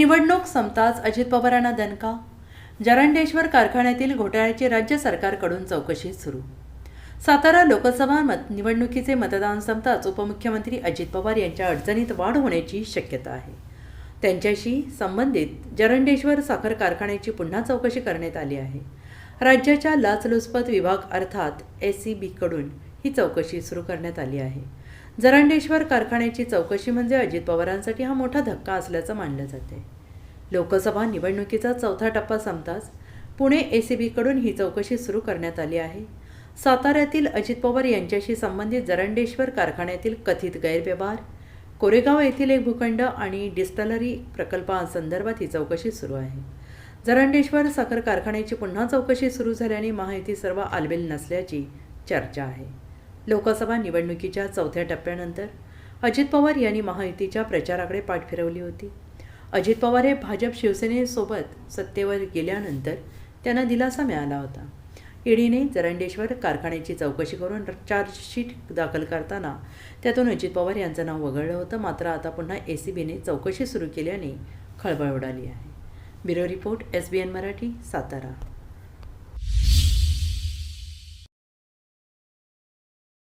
निवडणूक संपताच अजित पवारांना दणका? जरंडेश्वर कारखान्यातील घोटाळ्याची राज्य सरकारकडून चौकशी सुरू. सातारा लोकसभा मत निवडणुकीचे मतदान संपताच उपमुख्यमंत्री अजित पवार यांच्या अडचणीत वाढ होण्याची शक्यता आहे. त्यांच्याशी संबंधित जरंडेश्वर साखर कारखान्याची पुन्हा चौकशी करण्यात आली आहे. राज्याच्या लाचलुचपत विभाग अर्थात एस सी बीकडून ही चौकशी सुरू करण्यात आली आहे. जरांडेश्वर कारखान्याची चौकशी म्हणजे अजित पवारांसाठी हा मोठा धक्का असल्याचं मानलं जाते. लोकसभा निवडणुकीचा चौथा टप्पा संपताच पुणे ए सी बीकडून ही चौकशी सुरू करण्यात आली आहे. साताऱ्यातील अजित पवार यांच्याशी संबंधित जरंडेश्वर कारखान्यातील कथित गैरव्यवहार कोरेगाव येथील एक भूखंड आणि डिस्टलरी प्रकल्पासंदर्भात ही चौकशी सुरू आहे. जरंडेश्वर साखर कारखान्याची पुन्हा चौकशी सुरू झाल्याने महायुती सर्व आलबेल नसल्याची चर्चा आहे. लोकसभा निवडणुकीच्या चौथ्या टप्प्यानंतर अजित पवार यांनी महायुतीच्या प्रचाराकडे पाठ फिरवली होती. अजित पवार हे भाजप शिवसेनेसोबत सत्तेवर गेल्यानंतर त्यांना दिलासा मिळाला होता. ईडीने जरंडेश्वर कारखान्याची चौकशी करून चार्जशीट दाखल करताना त्यातून अजित पवार यांचं नाव वगळलं होतं. मात्र आता पुन्हा ए सी बीने चौकशी सुरू केल्याने खळबळ उडाली आहे. Bureau report S B N Marathi Satara.